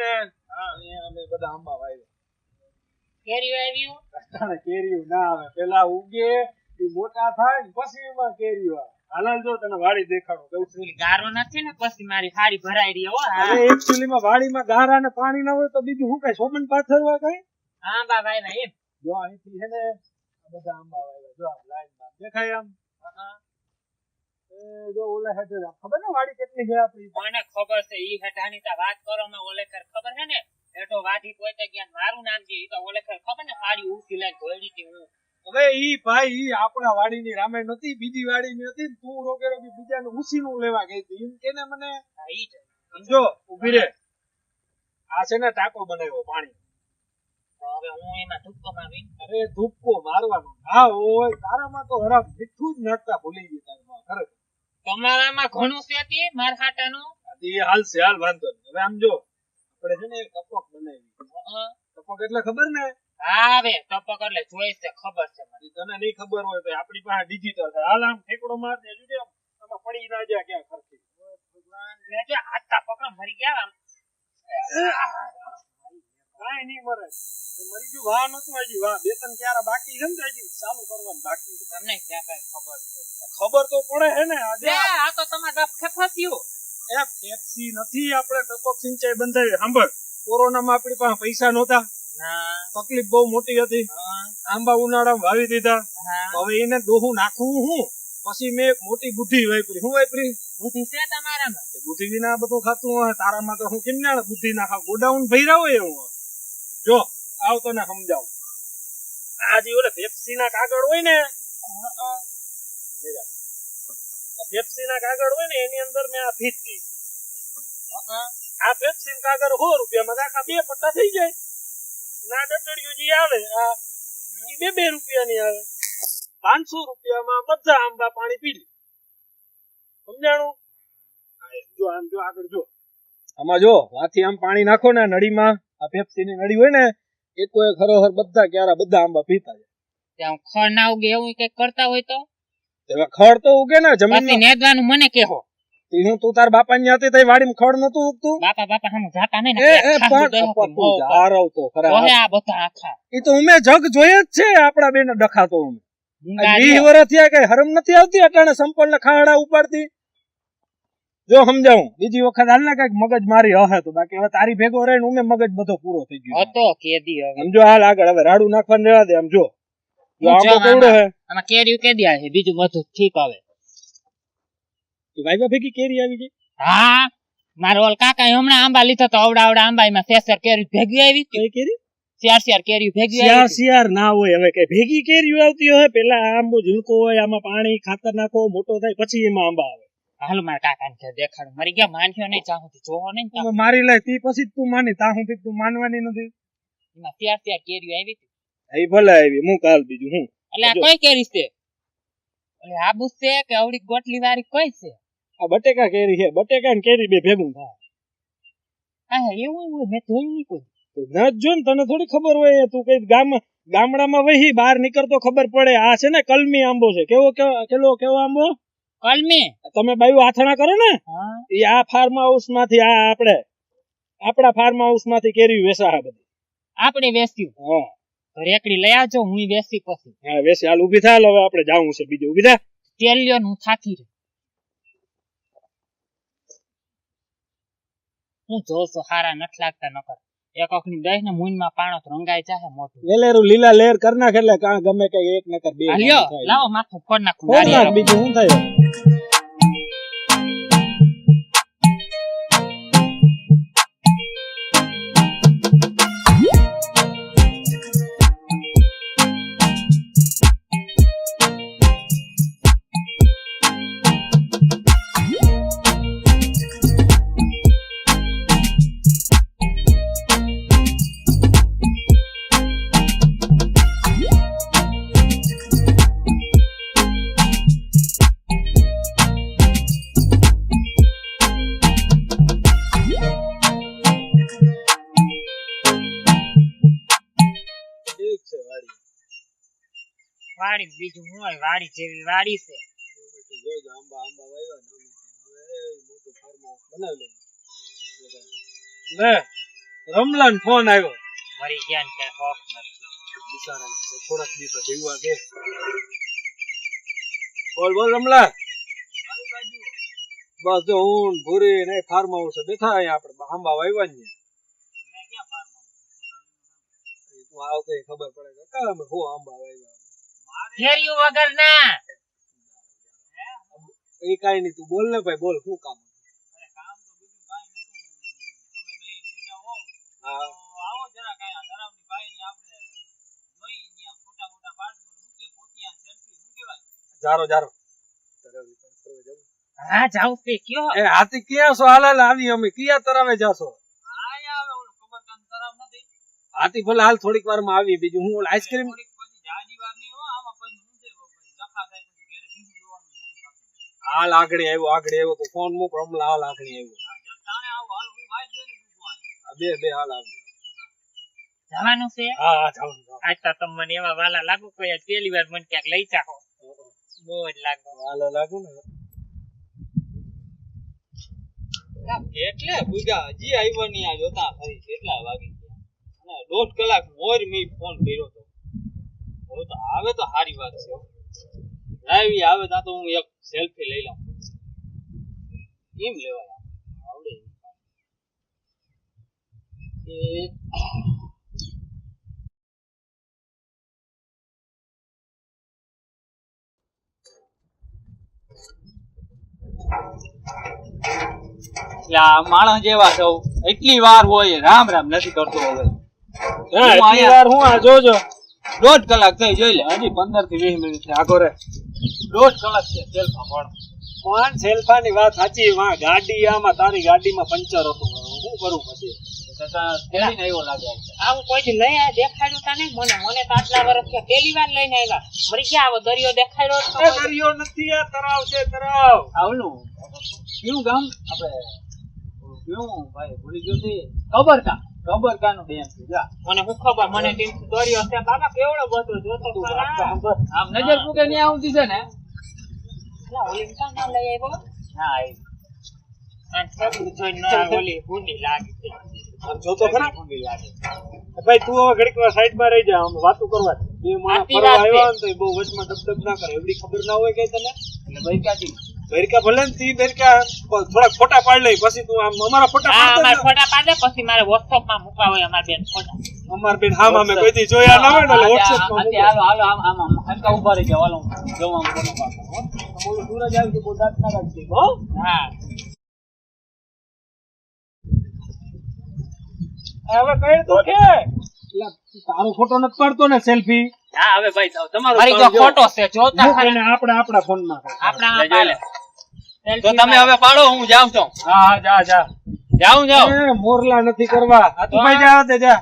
ને અહીંયા અમે બધા આંબા વાવ્યા કેરી આવ્યું અટાણે કેરીયું ના આવે. પેલા ઉગે ઈ મોટા થાય પછી એમાં કેરીયું આવે. હાલાલ જો તને વાડી દેખાડું. ગારો નથી ને પછી મારી હાડી ભરાઈ રહી હો અરે એકચ્યુઅલી માં ગારા ને પાણી ના હોય તો બીજું શું કઈ સોમન પાથરવા કઈ? હા બા ભાઈ ભાઈ એમ. જો અહીંથી છે ને બધા આંબા વાવ્યા જો લાઈનમાં દેખાય આમ. જો ઓલે હેઠે ખબર ને વાડી કેટલી છે આપણી? મને ખબર છે? ઈ હેઠાની તા વાત કરો માં ઓલેકર ખબર છે ને? હેઠો વાઢી પોતે ગયા મારું નામ છે ઈ તો ઓલેકર ખબર ને? હાડી ઉઠી લઈને ધોઈડી હતી હું હવે ઈ ભાઈ ઈ આપણા વાડીની રામે નતી બીજી વાડીની હતી રોગે તું બીજા રોકી બીજાનું ઉસીનું લેવા ગઈ હતી. એમ કે ને મને? હા, ઈ સમજો ઊભી રે. આ છે ને ટાકો બનાવ્યો પાણી. હવે હું એમાં ધૂપકો મારી અરે ધૂપકો મારવાનો હા ઓય તારામાં તો હરામ મીઠું જ નાખતા ભૂલી ગઈ તારમાં ખરેખર. તમારામાં ઘણું છે તે માર એ હાલ છે હાલ વાંધો નહીં. હવે આમ જો આપણે છે ને ટપક બનાવી. ટપક એટલે ખબર ને? હા બે ટપક એટલે જોઈ છે ખબર છે મને. તને નહીં ખબર હોય તો આપણી પાસે ડિજિટલ છે. હાલ આમ ઠેકડો માર દે જોજે આમ પડી ના જાય ક્યાં ખર્ચી. ભગવાન લેજો હાથા પકડ મરી ગયા આમ. કાંઈ નહીં મરે. મરી ગયું. વાહ નતું હજી વાહ બે ત્રણ ક્યારે બાકી છે ને હજી ચાલુ કરવાનું બાકી છે. તમને ક્યાં કઈ ખબર છે? ખબર તો પડે હે ને આજે આ તો તમારે ડબ ફસ્યું એ પેપ્સી નથી આપણે ટપક સિંચાઈ બંધાવી. સાંભળ કોરોનામાં આપણી પાસે પૈસા નહોતા. તકલીફ બહુ મોટી હતી. આંબા ઉનાળામાં વાવી દીધા. હવે એને દોહું નાખવું હું. પછી મેં એક મોટી બુદ્ધિ વાપરી. હું વાપરી? બુદ્ધિ છે તમારામાં? બુદ્ધિ વિના બધું ખાતું હોય. તારામાં તો હું કેમ ના બુદ્ધિ નાખાવ ગોડાઉન ભર્યા હોય એવું. જો આવ તને સમજાવું. આ જે ઓલે પેપ્સી ના કાગળ હોય ને પેપ્સી ના કાગળ હોય ને એની અંદર મેં આ ફીટ આ પેપ્સી કાગળ સો રૂપિયામાં આખા બે પટ્ટા થઈ જાય. ના ડટડિયું જે આવે આ બે બે રૂપિયાની આવે. પાંચસો રૂપિયામાં બધા આંબા પાણી પી લે. સમજાણું? જો આમ જો આગળ જો. આમાં જો હાથી આમ પાણી નાખો ને નળીમાં. આ પેપ્સી ની નળી હોય ને એક કોઈ ખરોખર બધા ક્યારા બધા આંબા પીતા છે ત્યાં ખડ ના ઉગે એવું કંઈક કરતા હોય તો? ખડ તો ઉગે ને જમીન નેદવાનું મને કેહો. હું તું તાર બાપા ની હતી તઈ વાડી ખડ નતું ઉગતું? બાપા બાપા હમ જાતા નહીં એ ને એ પણ દુધે તું ખરા. ઓહે આ બધા આખા. ઈ તો ઉમે જગ જોઈએ જ છે આપડા બેન ડખાતો ઉમે. મૂંગા વીસ રહ્યો. વર્ષ થયા કઈ હરમ નથી આવતી અટાણે સંપલ ને ખાડા ઉપાડતી. જો સમજાવું બીજી વખત હાલ ને કંઈક મગજ મારી હશે તો બાકી હવે તારી ભેગો રહીને ઉમે મગજ બધો પૂરો થઈ ગયો. હતો કેદી હવે. સમજો હાલ આગળ હવે રાડું નાખવાનું રહેવા દે આમ જો. જો આંબો કેવડો હે? આમાં કેરીયું કેદી આવે છે બીજું બધું ઠીક આવે. વાઈવા ભેગી કેરી આવી છે હા મારો ઓલ કાકા હમણાં આંબા લીધો તો અવડા અવડા આંબા એમાં શેર કેરી ભેગી આવી કઈ કેરી? શિયાર શિયાર કેરી ભેગી શિયાર. શિયાર ના હોય હવે કઈ ભેગી કેરીઓ આવતી હોય? પેલા આંબો ઝીણકો હોય આમાં પાણી ખાતર નાખો મોટો થાય પછી એમાં આંબા આવે. હાલો મારા કાકા ને દેખાડ. મરી ગયા માનશો નહીં ચાહું તો જોવો નહીં મારી લે તી પછી તું માની. તા સુધી તું માનવાની નથી. એમાં ત્યાર ત્યાર કેરી આવી હતી. એ ભલે આવી હું કાલ બીજું હું. એટલે આ કઈ કેરી છે. એટલે આબુ છે કે અવડી ગોટલી વાળી કઈ છે? આ બટેકા કેરી છે. બટેકા ને કેરી બે ભેગું થાય. હા એવું હોય. મેં જોયું નહીં કોઈ. ન જ જો ને તને થોડી ખબર હોય. તું કઈ ગામ ગામડામાં વહી બહાર નીકળતો ખબર પડે. આ છે ને કલમી આંબો છે. કેવો કેવો કેલો કેવો આંબો? કલમી તમે બાયું આથણા કરો ને? એ આ ફાર્મ હાઉસમાંથી આ આપણે આપણા ફાર્મ હાઉસમાંથી કેરી વેસા બધી. આપણે વેસ્યું હા. રેકડી લઈ આવજો હું વેસી પછી. હા વેસી હાલ ઊભી થાય હવે આપણે જાવું છે બીજું. ઊભી થાય તેલ લ્યો હું થાકી રહી હું જોઉં છું હારા નથી લાગતા નકર. એક અખની દહીં ને મૂનમાં પાણો તો રંગાઈ જાય મોટું લેલેરું લીલા લેર કરી નાખે એટલે કાં ગમે કઈ એક નકર બે. લાવો માથું ફોડ નાખું. બીજું શું થાય? વાડી બીજું હું હોય વાડી જેવી વાડી છે. જોજો આંબા આંબા વાવ્યા ને હવે મોટું ફાર્મ હાઉસ બનાવી લઈએ લે રમલાન ફોન આવ્યો મરી ગયા ને ક્યાંય નથી. બિચારાને થોડાક દી જીવવા દે. બોલ બોલ રમલા બસ જો હું ભૂરી ને ફાર્મ હાઉસ બેઠા અહીંયા આપણે આંબા વાવ્યા ને. તું આવ કઈ ખબર પડે કે કામ હો આંબા વાવ્યા ઘેરિયું વગર ના એ કઈ નહીં તું બોલ ને ભાઈ બોલ શું કામ હા. જારો જારો. હા જાઉં તે કયો. એ હાથી ક્યાં છો? હાલ હાલ આવી અમે. ક્યાં તરાવે જાશો? હાથી ભલે હાલ થોડીક વારમાં આવી બીજું હું આઈસ્ક્રીમ હાલ આગળ આવ્યો આગળ આવ્યો તો ફોન મૂક હમણાં આ આગળ આવ્યો. બે બે હાલ આવ્યો જવાનું છે? હા જાઉં આજ તો તમે મને એવા વાલા લાગુ કોઈ પહેલી વાર મને ક્યાંક લઈ જાઓ. બહુ જ લાગુ. વાલા લાગુ ને? એટલે બુગા હજી આવ્યો નહીં આ જોતા ફરી કેટલા વાગી ગયા. અને દોઢ કલાક મોર મી ફોન કર્યો તો. હવે તો આવે તો સારી વાત છે ડ્રાઈવી આવે ત્યાં તો હું એક સેલ્ફી લઈ લઉં. કેમ લેવાય આવડે માણસ જેવા સૌ એટલી વાર હોય રામ રામ નથી કરતો હવે. એટલી વાર હું આ જોજો. દોઢ કલાક થઈ જોઈ લે. હજી પંદરથી વીસ મિનિટ આગો રે દોઢ કલાક છે સેલ્ફા પણ પણ સેલ્ફાની વાત સાચી વાં ગાડી આમાં તારી ગાડીમાં પંચર હતું. હું કરું પછી. આવું કોઈ લઈ આ દેખાડ્યું તા નહીં. મને મને તો આટલા વર્ષ થયા. પહેલી વાર લઈને આવ્યા. મરી ગયા આવો દરિયો દેખાડ્યો. દરિયો નથી આ તરાવ છે તરાવ. આવલું ઓલું ગામ? આપણે ઓલું ભાઈ ભૂલી ગયો તે. કબરકા કબરકા નું ડેમ છે જા. મને હું ખબર? મને ટીમ દોર્યો છે? બાબા કેવડો બધો જોતો. આમ નજર પૂકે ને આવતી છે ને? ના, ઓલી કાં ના લઈ આવ્યો હા એ. અને સબ જોઈને ના ઓલી ભૂંડી લાગી છે. આમ જોતો ખરા. ઊંડી લાગે ભાઈ તું હવે ઘડીક વાર સાઈડમાં રહી જા આમ વાતો કરવા. બે માણસ ફરવા આવ્યા ને તો બહુ વચમાં ડબડબ ના કરે. એવડી ખબર ના હોય કે તને? એટલે ભાઈ ક્યાંથી? બેરકા ભલે ને તી બેરકા થોડાક ફોટા પાડ લઈ પછી તું આમ અમારા ફોટા પાડ અમારા ફોટા પાડે પછી મારે વોટ્સએપમાં મૂકવા હોય અમાર બેન ફોટા. અમાર બેન હા મામે કોઈ દી જોયા ના હોય ને એટલે આ- માં હાલો હાલો આમ આમ આમ હલકા ઊભા રહી જાવ હાલો જો આમ ફોટો પાડ ઓલું સૂરજ આવી ગયું દાંત ના કાઢતી, હો? હા. હવે કઈ તો કે તારો ફોટો નથી પાડતો ને સેલ્ફી. હા હવે ભાઈ તમારો મારી તો ખોટો છે જોતા આપણે આપણા ફોનમાં. આપણા લઈ પાલે તો તમે હવે પાડો હું જાઉં છું. હા હા જા જા. જાઉં જાઉં મોરલા નથી કરવા. આ તું ભાઈ જા તે જા.